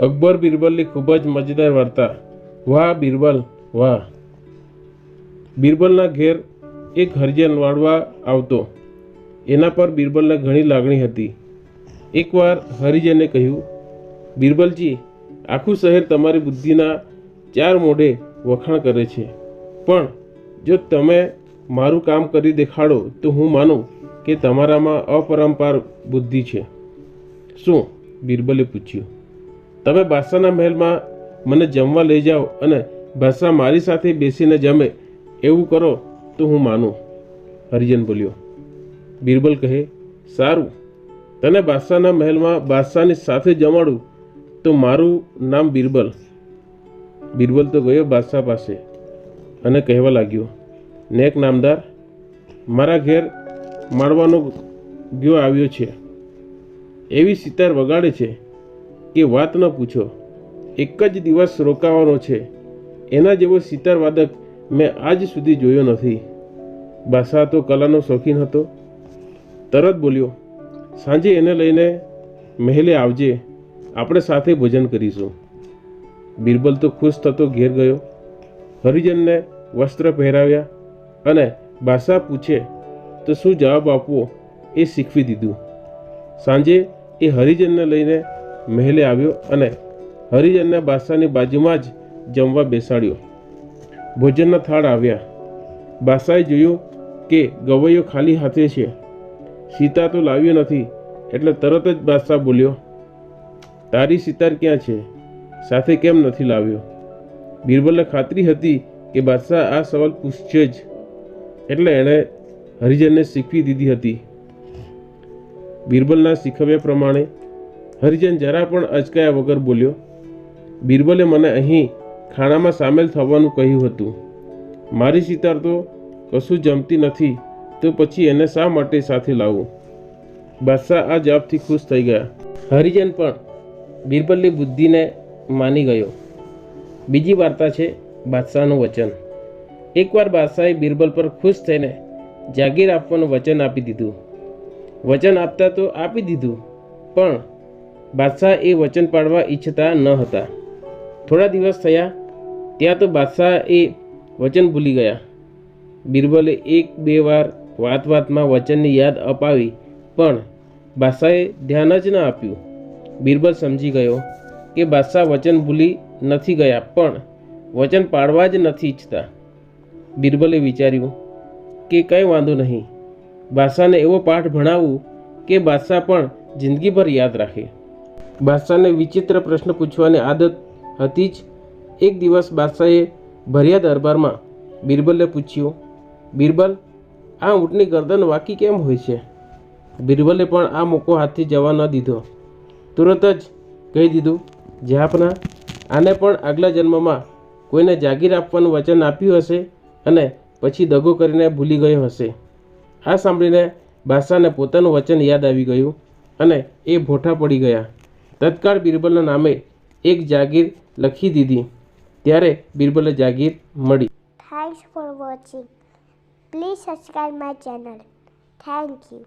અકબર બિરબલની ખૂબ જ મજેદાર વાર્તા. વાહ બિરબલ, વાહ. બિરબલના ઘેર એક હરિજન વાળવા આવતો. એના પર બિરબલને ઘણી લાગણી હતી. એકવાર હરિજને કહ્યું, બિરબલજી, આખું શહેર તમારી બુદ્ધિના ચાર મોઢે વખાણ કરે છે. પણ જો તમે મારું કામ કરી દેખાડો, તો હું માનું કે તમારામાં અપરંપાર બુદ્ધિ છે. શું? બિરબલે પૂછ્યું. તમે બાદશાહના મહેલમાં મને જમવા લઈ જાઓ અને બાદશાહ મારી સાથે બેસીને જમે, એવું કરો તો હું માનું. હરિજન બોલ્યો, બિરબલ કહે, સારું. તને બાદશાહના મહેલમાં બાદશાહની સાથે જમાડું તો મારું નામ બિરબલ. બિરબલ તો ગયો બાદશાહ પાસે અને કહેવા લાગ્યો, નેક નામદાર, મારા ઘેર માળવાનો ગયો આવ્યો છે. એવી સિતાર વગાડે છે કે વાત ન પૂછો. એક જ દિવસ રોકાવાનો છે. એના જેવો સિતાર વાદક મેં આજ સુધી જોયો નથી. બાસા તો કલાનો શોખીન હતો. તરત બોલ્યો, સાંજે એને લઈને મહેલે આવજે. આપણે સાથે ભોજન કરીશું. બિરબલ તો ખુશ થતો ઘેર ગયો. હરિજનને વસ્ત્ર પહેરાવ્યા અને બાસા પૂછે, તો શું જવાબ આપવો? એ શીખવી દીધું. સાંજે એ હરિજનને લઈને મહેલે આવ્યો અને હરિજનને બાદશાહની બાજુમાં જ જમવા બેસાડ્યો. ભોજનના થાળ આવ્યા. બાદશાહે જોયું કે ગવૈયો ખાલી હાથે છે. સીતા તો લાવ્યો નથી, એટલે તરત જ બાદશાહ બોલ્યો, તારી સિતાર ક્યાં છે? સાથે કેમ નથી લાવ્યો? બિરબલને ખાતરી હતી કે બાદશાહ આ સવાલ પૂછશે જ. એટલે એણે હરિજનને શીખવી દીધી હતી. બિરબલના શીખવ્યા પ્રમાણે હરિજન જરા પણ અચકાયા વગર બોલ્યો, બિરબલે મને અહીં ખાણામાં સામેલ થવાનું કહ્યું હતું. મારી સિતાર તો કશું જમતી નથી, તો પછી એને શા માટે સાથે લાવું? બાદશાહ આ જવાબથી ખુશ થઈ ગયા. હરિજન પણ બિરબલની બુદ્ધિને માની ગયો. બીજી વાર્તા છે બાદશાહનું વચન. એકવાર બાદશાહે બિરબલ પર ખુશ થઈને જાગીર આપવાનું વચન આપી દીધું. વચન આપતા તો આપી દીધું, પણ બાદશાહ એ વચન પાડવા ઈચ્છતા ન હતા. થોડા દિવસ થયા, ત્યાં તો બાદશાહ એ વચન ભૂલી ગયા. બિરબલે એક બે વાર વાત વાતમાં વચનની યાદ અપાવી, પણ બાદશાહે ધ્યાન જ ન આપ્યું. બિરબલ સમજી ગયો કે બાદશાહ વચન ભૂલી નથી ગયા, પણ વચન પાડવા જ નથી ઈચ્છતા. બિરબલે વિચાર્યું કે કંઈ વાંધો નહીં. બાદશાહને એવો પાઠ ભણાવવું કે બાદશાહ પણ જિંદગીભર યાદ રાખે. બાદશાહને વિચિત્ર પ્રશ્ન પૂછવાની આદત હતી જ એક દિવસ બાદશાહે ભર્યા દરબારમાં બિરબલને પૂછ્યું, બિરબલ, આ ઊંટની ગરદન વાકી કેમ હોય છે? બિરબલે પણ આ મોકો હાથથી જવા ન દીધો. તુરત જ કહી દીધું જહાપના આને પણ આગલા જન્મમાં કોઈને જાગીર આપવાનું વચન આપ્યું હશે અને પછી દગો કરીને ભૂલી ગયો હશે. આ સાંભળીને બાદશાહને પોતાનું વચન યાદ આવી ગયું અને એ ભોઠા પડી ગયા. તત્કાળ બિરબલના નામે એક જાગીર લખી દીધી ત્યારે બિરબલે જાગીર મળી Thanks for watching. Please subscribe my channel. Thank you.